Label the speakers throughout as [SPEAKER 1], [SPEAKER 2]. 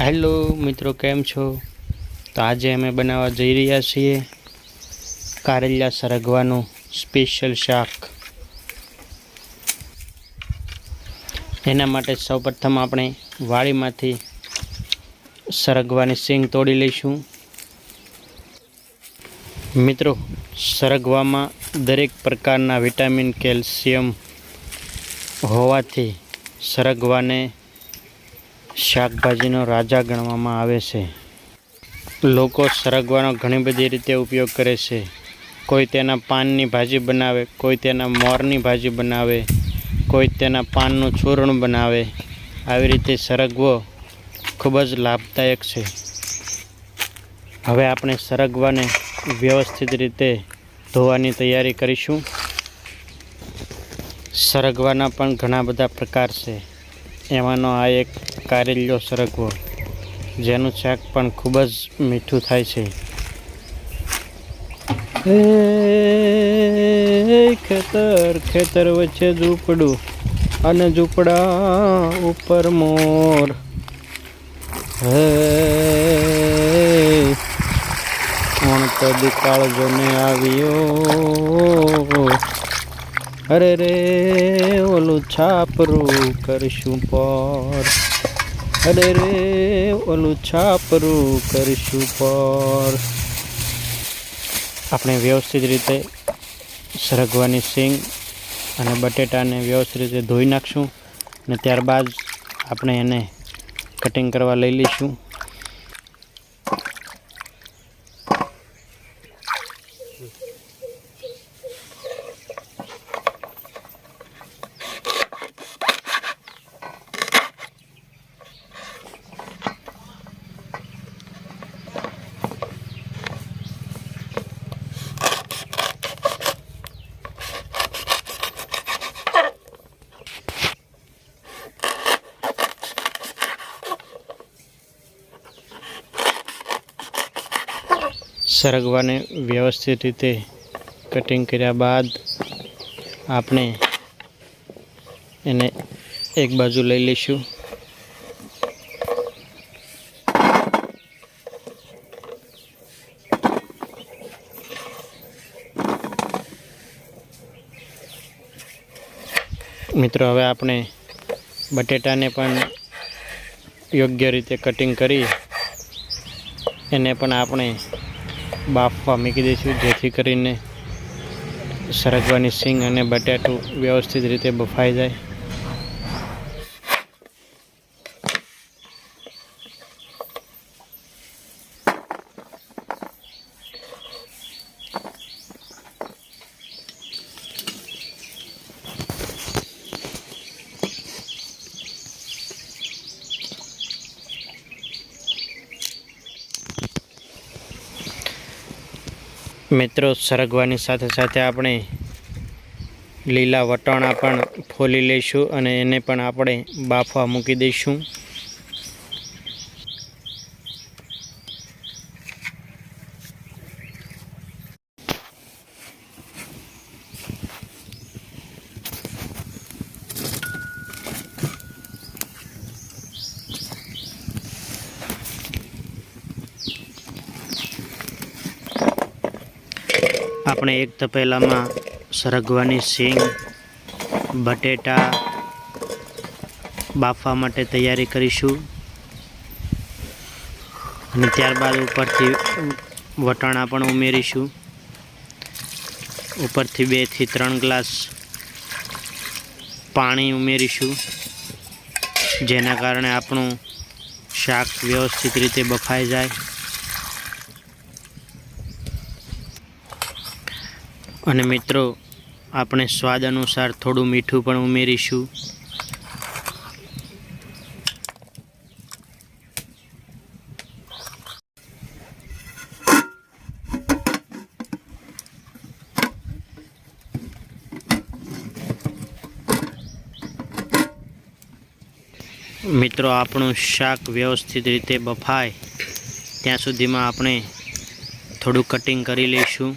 [SPEAKER 1] Hello મિત્રો, કેમ છો? તો આજે અમે બનાવવા જઈ રહ્યા છીએ કારેલા સરગવાનું સ્પેશિયલ શાક. એના માટે સૌપ્રથમ આપણે વાળીમાંથી સરગવાની સિંગ તોડી લઈશું. મિત્રો, સરગવામાં દરેક પ્રકારના વિટામિન, કેલ્શિયમ હોવાથી સરગવાને શાકભાજીનો રાજા ગણવામાં આવે છે. લોકો સરગવાનો ઘણી બધી રીતે ઉપયોગ કરે છે. કોઈ તેના પાનની ભાજી બનાવે, કોઈ તેના મોરની ભાજી બનાવે, કોઈ તેના પાનનું ચૂર્ણ બનાવે. આવી રીતે સરગવો ખૂબ જ લાભદાયક છે. હવે આપણે સરગવાને વ્યવસ્થિત રીતે ધોવાની તૈયારી કરીશું. સરગવાના પણ ઘણા બધા પ્રકાર છે. એમાંનો આ એક કારેલિયો સરગવો જેનું શાક પણ ખૂબ જ મીઠું થાય છે. ખેતર ખેતર વચ્ચે ઝૂંપડું અને ઝૂંપડા ઉપર મોર. હે તો દુકાળ જોને આવ્યો? અરે રે, ઓલું છાપરું કરશું પર. અરે રે ઓલું છાપરું કરીશું પર. આપણે વ્યવસ્થિત રીતે સરગવાની સિંગ અને બટેટાને વ્યવસ્થિત રીતે ધોઈ નાખશું અને ત્યારબાદ આપણે એને કટિંગ કરવા લઈ લઈશું. સરગવાને વ્યવસ્થિત રીતે કટિંગ કર્યા બાદ આપણે એને એક બાજુ લઈ લઈશું. મિત્રો, હવે આપણે બટેટાને પણ યોગ્ય રીતે કટિંગ કરી. એને પણ આપણે બાફવા મૂકી દઈશું જેથી કરીને સરગવાની સિંગ અને બટાટું વ્યવસ્થિત રીતે બફાઈ જાય. મિત્રો, સરગવાની સાથે સાથે આપણે લીલા વટાણા પણ ફોલી લઈશું અને એને પણ આપણે બાફવા મૂકી દઈશું. એક તપેલામાં સરગવાની સિંગ, બટેટા બાફવા માટે તૈયારી કરીશું. અને ત્યારબાદ ઉપરથી વટાણા પણ ઉમેરીશું. ઉપરથી બેથી ત્રણ ગ્લાસ પાણી ઉમેરીશું, જેના કારણે આપણું શાક વ્યવસ્થિત રીતે બફાઈ જાય. અને મિત્રો, આપણે સ્વાદ અનુસાર થોડું મીઠું પણ ઉમેરીશું. મિત્રો, આપણું શાક વ્યવસ્થિત રીતે બફાય. ત્યાં સુધીમાં આપણે થોડું કટિંગ કરી લઈશું.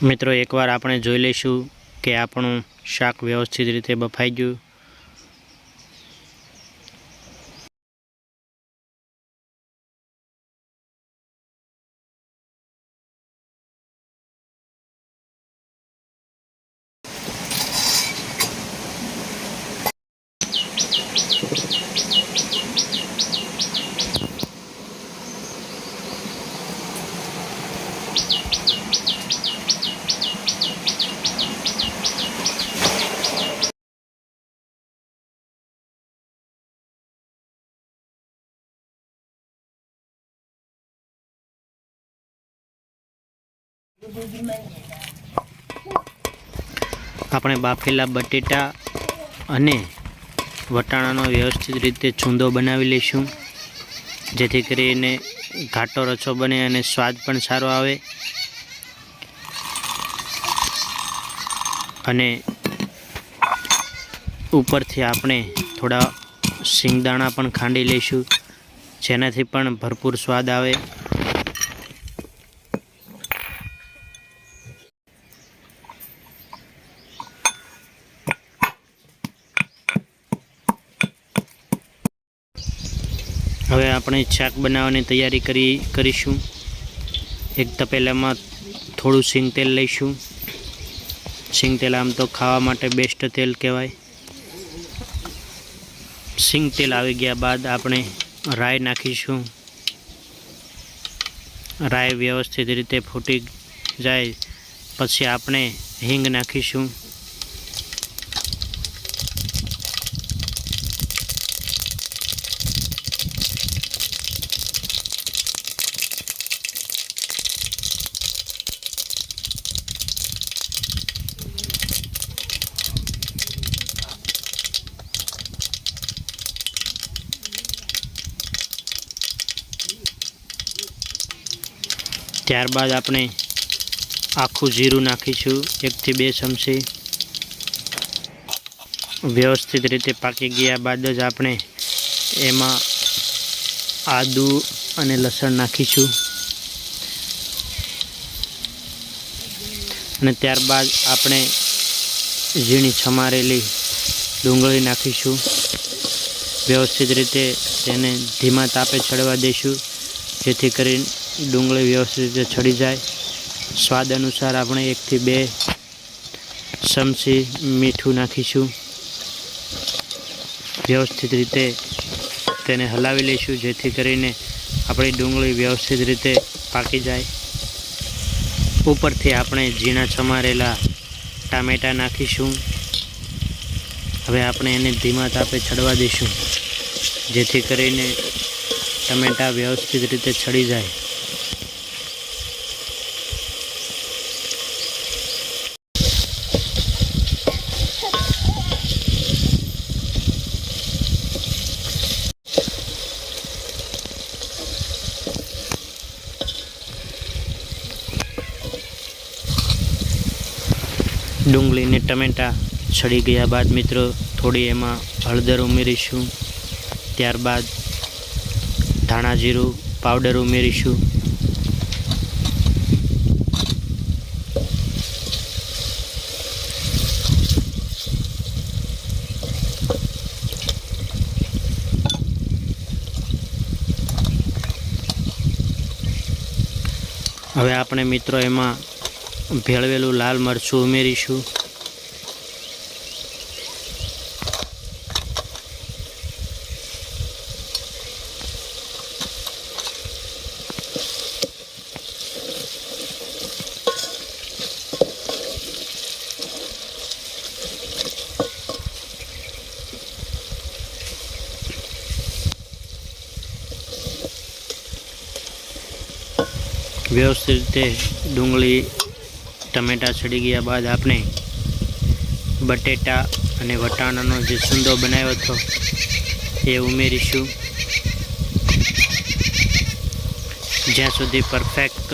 [SPEAKER 1] મિત્રો એકવાર આપણે જોઈ લઈશું કે આપણું શાક વ્યવસ્થિત રીતે બફાઈ ગયું. આપણે બાફેલા બટેટા અને વટાણાનો વ્યવસ્થિત રીતે છૂંદો બનાવી લઈશું. જેથી કરીને ઘાટો રચો બને અને સ્વાદ પણ સારો આવે. અને ઉપરથી આપણે થોડા સિંગદાણા પણ ખાંડી લઈશું, જેનાથી પણ ભરપૂર સ્વાદ આવે. હવે આપણે શાક બનાવવાની તૈયારી કરી, કરીશું. એક તપેલામાં થોડું સિંગ તેલ લઈશું. સિંગ તેલ આમ તો ખાવા માટે બેસ્ટ તેલ કહેવાય. સિંગ તેલ આવી ગયા બાદ આપણે રાઈ નાખીશું. રાઈ વ્યવસ્થિત રીતે ફૂટી જાય. પછી આપણે હિંગ નાખીશું. ત્યારબાદ આપણે આખું જીરું નાખીશું, એકથી બે ચમચી. વ્યવસ્થિત રીતે પાકી ગયા બાદ જ આપણે એમાં આદુ અને લસણ નાખીશું. અને ત્યારબાદ આપણે ઝીણી છમારેલી ડુંગળી નાખીશું. વ્યવસ્થિત રીતે તેને ધીમા તાપે ચડવા દઈશું, જેથી કરી ડુંગળી વ્યવસ્થિત રીતે છડી જાય. સ્વાદ અનુસાર આપણે એકથી બે ચમચી મીઠું નાખીશું. વ્યવસ્થિત રીતે તેને હલાવી લઈશું, જેથી કરીને આપણી ડુંગળી વ્યવસ્થિત રીતે પાકી જાય. ઉપરથી આપણે ઝીણા છમારેલા ટામેટાં નાખીશું. હવે આપણે એને ધીમા તાપે છડવા દઈશું, જેથી કરીને ટમેટાં વ્યવસ્થિત રીતે છડી જાય. ડુંગળી ને ટમેટાં છડી ગયા બાદ મિત્રો થોડી એમાં હળદર ઉમેરીશું. ત્યારબાદ ધાણા જીરું પાવડર ઉમેરીશું. હવે આપણે મિત્રો એમાં ભેળવેલું લાલ મરચું ઉમેરીશું. વ્યવસ્થિત રીતે ડુંગળી ટમેટાં સડી ગયા બાદ આપણે બટેટા અને વટાણાનો જે સુંદો બનાવ્યો હતો, એ ઉમેરીશું. જ્યાં સુધી પરફેક્ટ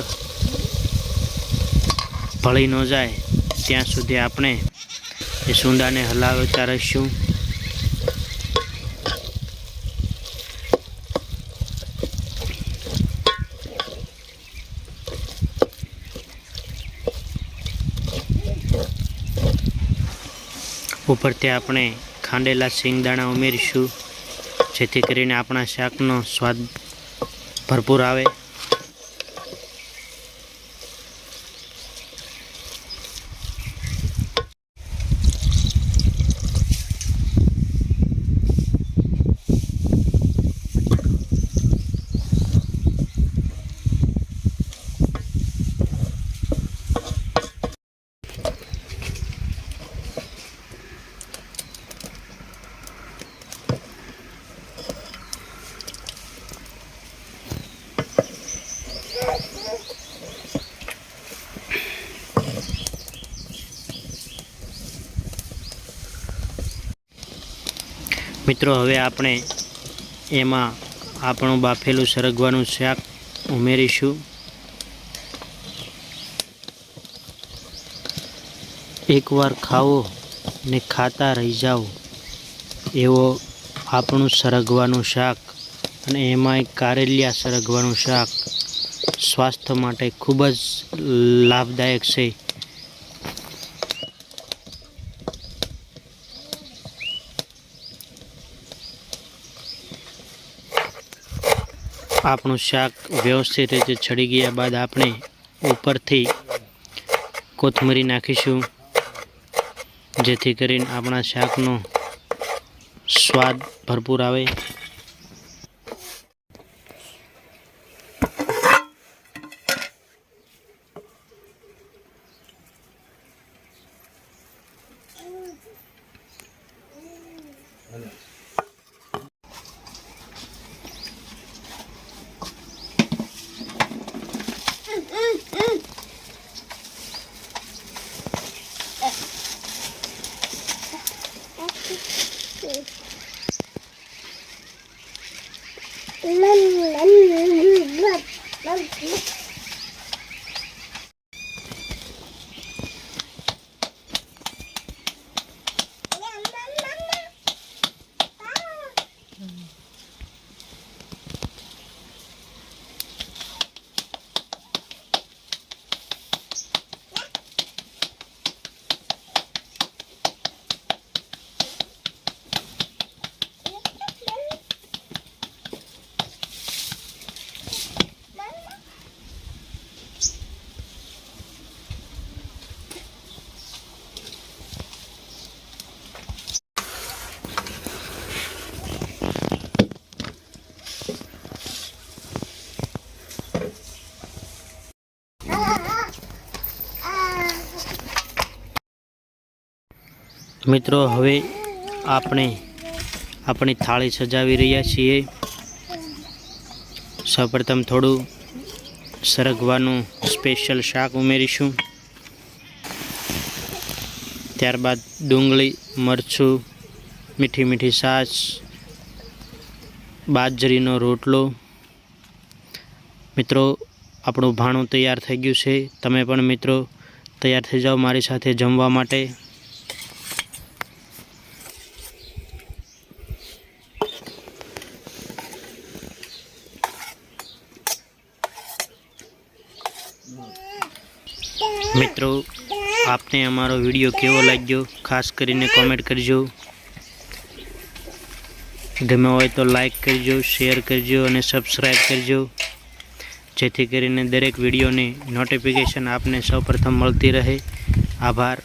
[SPEAKER 1] ભળી ન જાય, ત્યાં સુધી આપણે એ સુંદાને હલાવતા રહીશું. ઉપરથી આપણે ખાંડેલા શિંગદાણા ઉમેરીશું જેથી કરીને આપણા શાકનો સ્વાદ ભરપૂર આવે. મિત્રો, હવે આપણે એમાં આપણું બાફેલું સરગવાનું શાક ઉમેરીશું. એકવાર ખાવો ને ખાતા રહી જાઓ. એવો આપણું સરગવાનું શાક અને એમાંય કારેલિયા સરગવાનું શાક સ્વાસ્થ્ય માટે ખૂબ જ લાભદાયક છે. આપણું શાક વ્યવસ્થિત રીતે ચડી ગયા બાદ આપણે ઉપરથી કોથમરી નાખીશું. જેથી કરીને આપણા શાકનો સ્વાદ ભરપૂર આવે. Lalalalala. મિત્રો, હવે આપણે આપણી થાળી સજાવી રહ્યા છીએ. સૌપ્રથમ થોડું સરગવાનું સ્પેશિયલ શાક ઉમેરીશું. ત્યારબાદ ડુંગળી, મરચું, મીઠી મીઠી સાસ બાજરીનો રોટલો. મિત્રો, આપણું ભાણું તૈયાર થઈ ગયું છે. તમે પણ મિત્રો તૈયાર થઈ જાઓ મારી સાથે જમવા માટે. મિત્રો, આપને અમારો વીડિયો કેવો લાગ્યો? ખાસ કરીને કોમેન્ટ કરજો. ગમે હોય તો લાઈક કરજો શેર કરજો અને સબસ્ક્રાઈબ કરજો. જેથી કરીને દરેક વિડીયોની નોટિફિકેશન આપને સૌપ્રથમ મળતી રહે. આભાર.